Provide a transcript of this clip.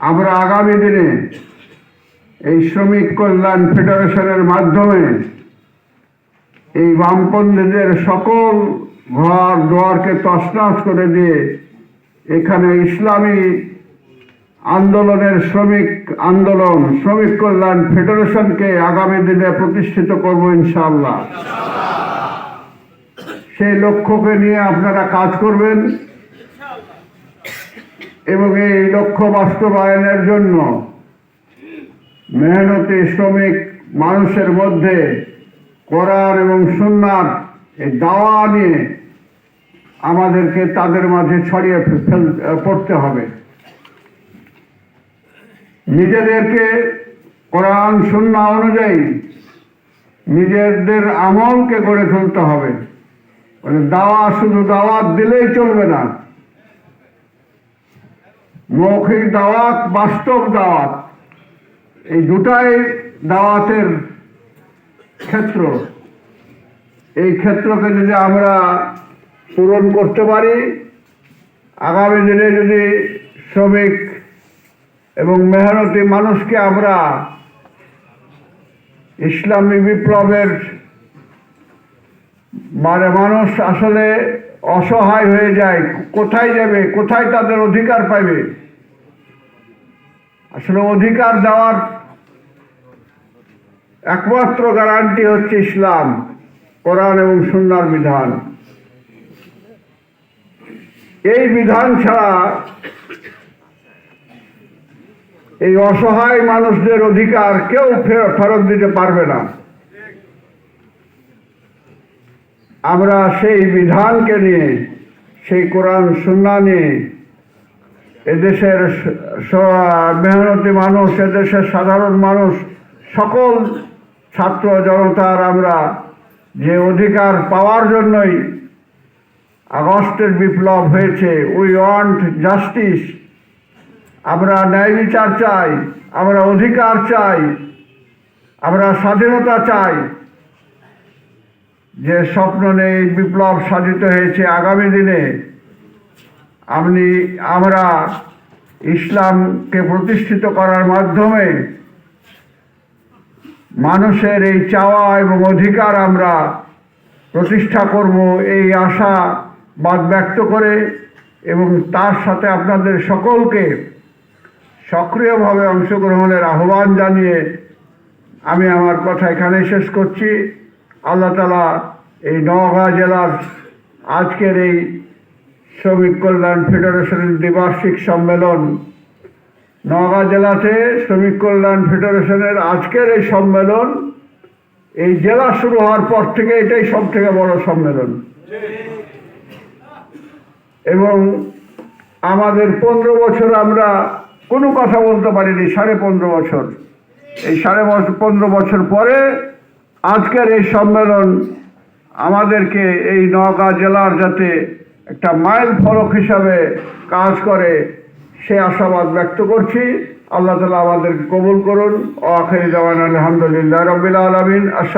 আমরা আগামী দিনে এই শ্রমিক কল্যাণ ফেডারেশনের মাধ্যমে এই বামপন্থীদের সকল ঘর দুয়ারকে তছনছ করে দিয়ে এখানে ইসলামী আন্দোলনের শ্রমিক আন্দোলন, শ্রমিক কল্যাণ ফেডারেশনকে আগামী দিনে প্রতিষ্ঠিত করব ইনশাল্লাহ সেই লক্ষ্যকে নিয়ে আপনারা কাজ করবেন। এবং এই লক্ষ্য বাস্তবায়নের জন্য মেহনতি শ্রমিক মানুষের মধ্যে কোরআন এবং সুন্নার এই দাওয়া নিয়ে আমাদেরকে তাদের মাঝে ছড়িয়ে ফেল- পড়তে হবে। নিজেদেরকে কোরআন, সুন্না অনুযায়ী নিজেদের আমলকে গড়ে তুলতে হবে। মানে দাওয়া শুধু দাওয়াত দিলেই চলবে না। মৌখিক দাওয়াত, বাস্তব দাওয়াত। এই দুটাই দাওয়াতের ক্ষেত্র। এই ক্ষেত্রকে যদি আমরা পূরণ করতে পারি, আগামী দিনে যদি শ্রমিক এবং মেহনতি মানুষকে আমরা ইসলামী বিপ্লবের মানে মানুষ আসলে অসহায় হয়ে যায়। কোথায় যাবে কোথায় তাদের অধিকার পাবে আসলে অধিকার দেওয়ার একমাত্র গ্যারান্টি হচ্ছে ইসলাম, কোরআন এবং সুন্নার বিধান। এই বিধান ছাড়া এই অসহায় মানুষদের অধিকার কেউ ফেরত দিতে পারবে না। আমরা সেই বিধানকে নিয়ে, সেই কোরআন সুন্না নিয়ে, এদেশের মেহনতি মানুষ, এদেশের সাধারণ মানুষ, সকল ছাত্র জনতার আমরা যে অধিকার পাওয়ার জন্যই আগস্টের বিপ্লব হয়েছে, উই ওয়ান্ট জাস্টিস। আমরা ন্যায় বিচার চাই, আমরা অধিকার চাই, আমরা স্বাধীনতা চাই। যে স্বপ্ন নেই বিপ্লব সাধিত হয়েছে আগামী দিনে, আপনি, আমরা ইসলামকে প্রতিষ্ঠিত করার মাধ্যমে মানুষের এই চাওয়া এবং অধিকার আমরা প্রতিষ্ঠা করব এই আশা বাদ ব্যক্ত করে এবং তার সাথে আপনাদের সকলকে সক্রিয়ভাবে অংশগ্রহণের আহ্বান জানিয়ে আমি আমার কথা এখানেই শেষ করছি। আল্লাহ তালা এই নওগাঁ জেলার আজকের এই শ্রমিক কল্যাণ ফেডারেশনের দ্বিবার্ষিক সম্মেলন, নওগাঁ জেলাতে শ্রমিক কল্যাণ ফেডারেশনের আজকের এই সম্মেলন, এই জেলা শুরু হওয়ার পর থেকে এটাই সব থেকে বড় সম্মেলন। এবং আমাদের পনেরো বছর আমরা কোনো কথা বলতে পারিনি, সাড়ে পনেরো বছর। এই সাড়ে পনেরো বছর পরে আজকের এই সম্মেলন আমাদেরকে এই নওগাঁ জেলার যাতে একটা মাইল ফলক হিসাবে কাজ করে, সে আশাবাদ ব্যক্ত করছি। আল্লাহ তালা আমাদেরকে কবুল করুন। ও আখেরি জওয়ান আলহামদুলিল্লাহ রবিল আলমিন।